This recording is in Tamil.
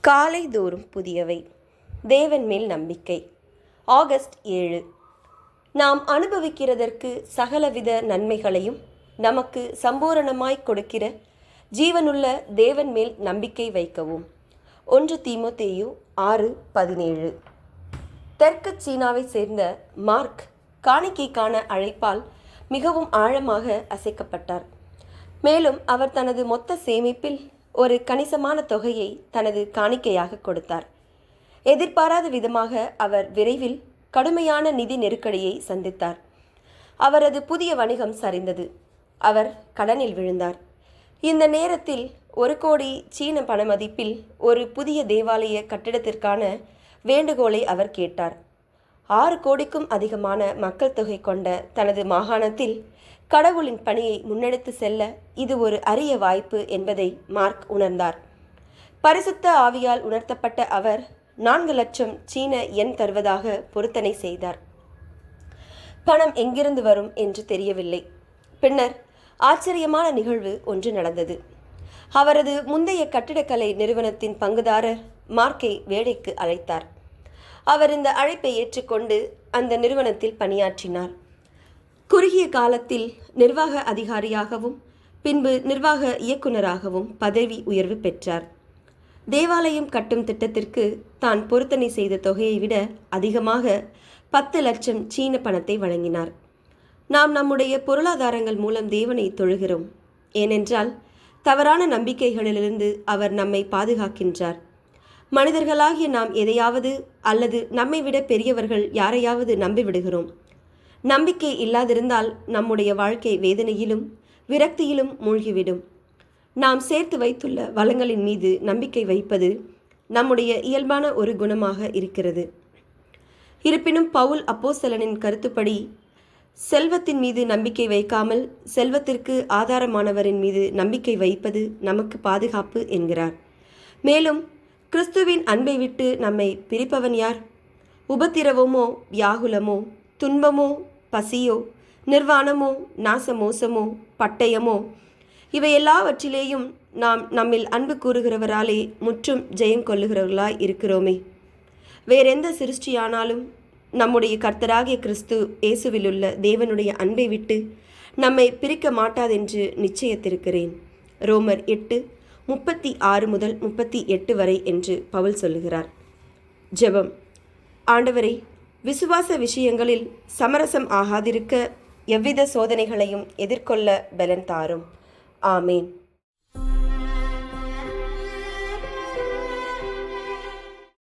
காலை தோறும் புதியவை. தேவன் மேல் நம்பிக்கை. ஆகஸ்ட் ஏழு. நாம் அனுபவிக்கிறதற்கு சகலவித நன்மைகளையும் நமக்கு சம்பூரணமாய் கொடுக்கிற ஜீவனுள்ள தேவன் மேல் நம்பிக்கை வைக்கவும். ஒன்று தீமோத்தேயு ஆறு பதினேழு. தெற்கு சீனாவை சேர்ந்த மார்க் காணிக்கைக்கான அழைப்பால் மிகவும் ஆழமாக அசைக்கப்பட்டார். மேலும் அவர் தனது மொத்த சேமிப்பில் ஒரு கணிசமான தொகையை தனது காணிக்கையாக கொடுத்தார். எதிர்பாராத விதமாக அவர் விரைவில் கடுமையான நிதி நெருக்கடியை சந்தித்தார். அவரது புதிய வணிகம் சரிந்தது. அவர் கடனில் விழுந்தார். இந்த நேரத்தில் ஒரு கோடி சீன பணமதிப்பில் ஒரு புதிய தேவாலய கட்டிடத்திற்கான வேண்டுகோளை அவர் கேட்டார். ஆறு கோடிக்கும் அதிகமான மக்கள் தொகை கொண்ட தனது மாகாணத்தில் கடவுளின் பணியை முன்னெடுத்து செல்ல இது ஒரு அரிய வாய்ப்பு என்பதை மார்க் உணர்ந்தார். பரிசுத்த ஆவியால் உணர்த்தப்பட்ட அவர் நான்கு லட்சம் சீன எண் தருவதாக பொருத்தனை செய்தார். பணம் எங்கிருந்து வரும் என்று தெரியவில்லை. பின்னர் ஆச்சரியமான நிகழ்வு ஒன்று நடந்தது. அவரது முந்தைய கட்டிடக்கலை நிறுவனத்தின் பங்குதாரர் மார்க்கை வேலைக்கு அழைத்தார். அவர் இந்த அழைப்பை ஏற்றுக்கொண்டு அந்த நிறுவனத்தில் பணியாற்றினார். குறுகிய காலத்தில் நிர்வாக அதிகாரியாகவும் பின்பு நிர்வாக இயக்குநராகவும் பதவி உயர்வு பெற்றார். தேவாலயம் கட்டும் திட்டத்திற்கு தான் பொருத்தனை செய்த தொகையை விட அதிகமாக பத்து லட்சம் சீன பணத்தை வழங்கினார். நாம் நம்முடைய பொருளாதாரங்கள் மூலம் தேவனை தொழுகிறோம். ஏனென்றால் தவறான நம்பிக்கைகளிலிருந்து அவர் நம்மை பாதுகாக்கின்றார். மனிதர்களாகிய நாம் எதையாவது அல்லது நம்மை விட பெரியவர்கள் யாரையாவது நம்பிவிடுகிறோம். நம்பிக்கை இல்லாதிருந்தால் நம்முடைய வாழ்க்கை வேதனையிலும் விரக்தியிலும் மூழ்கிவிடும். நாம் சேர்த்து வைத்துள்ள வளங்களின் மீது நம்பிக்கை வைப்பது நம்முடைய இயல்பான ஒரு குணமாக இருக்கிறது. இருப்பினும் பவுல் அப்போசலனின் கருத்துப்படி செல்வத்தின் மீது நம்பிக்கை வைக்காமல் செல்வத்திற்கு ஆதாரமானவரின் மீது நம்பிக்கை வைப்பது நமக்கு பாதுகாப்பு என்கிறார். மேலும் கிறிஸ்துவின் அன்பை விட்டு நம்மை பிரிப்பவன் யார்? உபத்திரவமோ வியாகுலமோ துன்பமோ பசியோ நிர்வாணமோ நாசமோசமோ பட்டயமோ இவை எல்லாவற்றிலேயும் நாம் நம்மில் அன்பு கூறுகிறவராலே முற்றும் ஜெயம் கொள்ளுகிறவர்களாய் இருக்கிறோமே. வேறெந்த சிருஷ்டியானாலும் நம்முடைய கர்த்தராகிய கிறிஸ்து இயேசுவிலுள்ள தேவனுடைய அன்பை விட்டு நம்மை பிரிக்க மாட்டாதென்று நிச்சயத்திருக்கிறேன். ரோமர் எட்டு முப்பத்தி ஆறு முதல் முப்பத்தி எட்டு வரை என்று பவுல் சொல்லுகிறார். ஜெபம். ஆண்டவரை விசுவாச விஷயங்களில் சமரசம் ஆகாதிருக்க எவ்வித சோதனைகளையும் எதிர்கொள்ள பலன் தாரும். ஆமேன்.